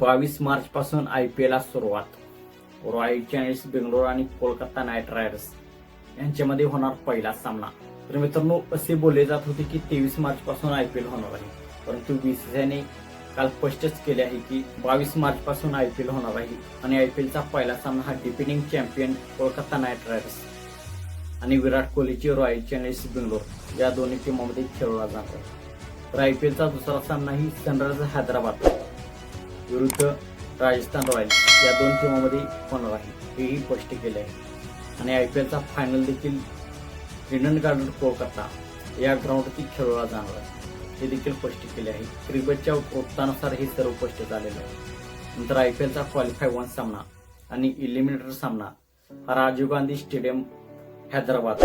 बावीस मार्च पासून I P L सुरुवात. रॉयल चॅलेंजर्स बेंगलोर आणि कोलकाता नाईट रायडर्स यांच्यामध्ये होणार पहिला सामना. तर मित्रांनो असे बोलले जात होते की तेवीस मार्च पासून आय पी एल होणार आहे. परंतु बीसीसीआयने काल स्पष्टच केले आहे की बावीस मार्च पासून आय पी एल होणार आहे आणि आय पी एलचा पहिला सामना हा defending champion Kolkata Knight Riders आणि विराट कोहलीची रॉयल चॅलेंजर्स बेंगलोर या दोन्ही टीमामध्ये खेळला जाणार तर आय पी एलचा दुसरा सामना ही सनरायझर्स हैदराबाद विरुद्ध राजस्थान रॉयल्स या दोन टीमामध्ये होणार आहे. हेही स्पष्ट केले आहे आणि आय पी एलचा फायनल देखील हिडन गार्डन कोलकाता या ग्राउंडवरती खेळवला जाणार आहे. हे देखील स्पष्ट केले आहे. क्रिकेटच्या वृत्तानुसार हे सर्व स्पष्ट झालेलं आहे. नंतर आय पी एलचा क्वालिफाय वन सामना आणि इलिमिनेटर सामना हा राजीव गांधी स्टेडियम हैदराबाद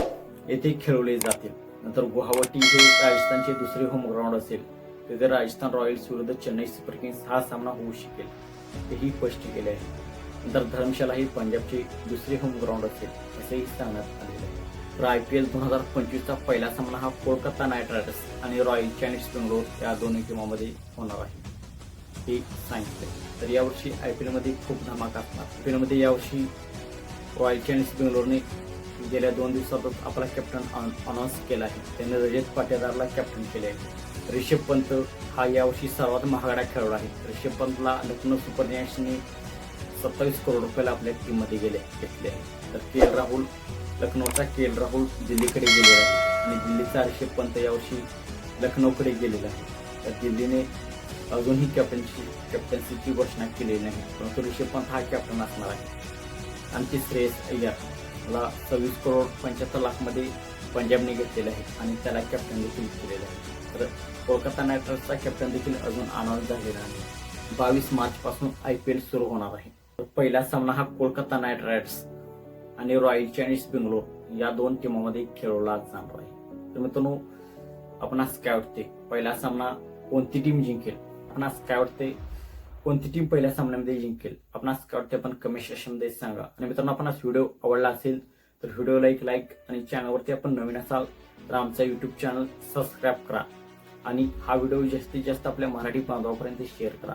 येथे खेळवले जातील. नंतर गुवाहाटी हे राजस्थानचे दुसरे होम ग्राउंड असेल. तिथे राजस्थान रॉयल्स विरुद्ध चेन्नई सुपर किंग्स हा सामना होऊ शकेल हेही स्पष्ट केले आहे. नंतर धर्मशाला ही पंजाबची दुसरी होम ग्राउंड असेल असेही सांगण्यात आलेलं आहे. तर आय पी एल दोन हजार पंचवीसचा पहिला सामना हा कोलकाता नाईट रायडर्स आणि रॉयल चॅलेंजर्स बेंगलोर या दोन्ही टीमामध्ये होणार आहे. हे सांगितले. तर यावर्षी आय पी एलमध्ये खूप धमाका असणार. आय पी एलमध्ये यावर्षी रॉयल चॅलेंजर्स बेंगलोरने गेल्या दोन दिवसातच आपला कॅप्टन अनाऊन्स केला आहे. त्याने रजत पाटेदारला कॅप्टन केले आहे. रिषभ पंत हा यावर्षी सर्वात महागडा खेळाडू आहे. रिषभ पंतला लखनौ सुपर जायंट्सने सत्तावीस करोड रुपयाला आपल्या टीममध्ये गेले घेतले आहे. तर के एल राहुल लखनौचा के एल राहुल दिल्लीकडे गेलेला आहे. आणि दिल्लीचा रिषभ पंत यावर्षी लखनौकडे गेलेला आहे. तर दिल्लीने अजूनही कॅप्टनची कॅप्टन्सीची घोषणा केलेली नाही. परंतु रिषभ पंत हा कॅप्टन असणार आहे. आणखी श्रेयस अय्यर ला सव्वीस करोड पंच्याहत्तर लाखमध्ये पंजाबने घेतलेले आहे. आणि त्याला कॅप्टन देखील केलेलं आहे. तर कोलकाता नाईट रायडर्सचा कॅप्टन देखील अजून अनाऊन्स झालेला आहे. बावीस मार्च पासून आय पी एल सुरू होणार आहे. तर पहिला सामना हा कोलकाता नाईट रायडर्स आणि रॉयल चॅलेंजर्स बेंगलोर या दोन टीमामध्ये खेळवला जाणार आहे. तर मित्रांनो आपणास काय वाटते? पहिला सामना कोणती टीम जिंकेल? आपणास काय वाटते? कोणती टीम पहिल्या सामन्यामध्ये जिंकेल? आपणास काय वाटते? आपण कमेंट सेक्शनमध्ये सांगा. आणि मित्रांनो आपणास व्हिडिओ आवडला असेल तर व्हिडिओला एक लाईक आणि चॅनलवरती आपण नवीन असाल तर आमचा युट्यूब चॅनल सबस्क्राईब करा. आणि हा व्हिडिओ जास्तीत जास्त आपल्या मराठी बांधवापर्यंत शेअर करा.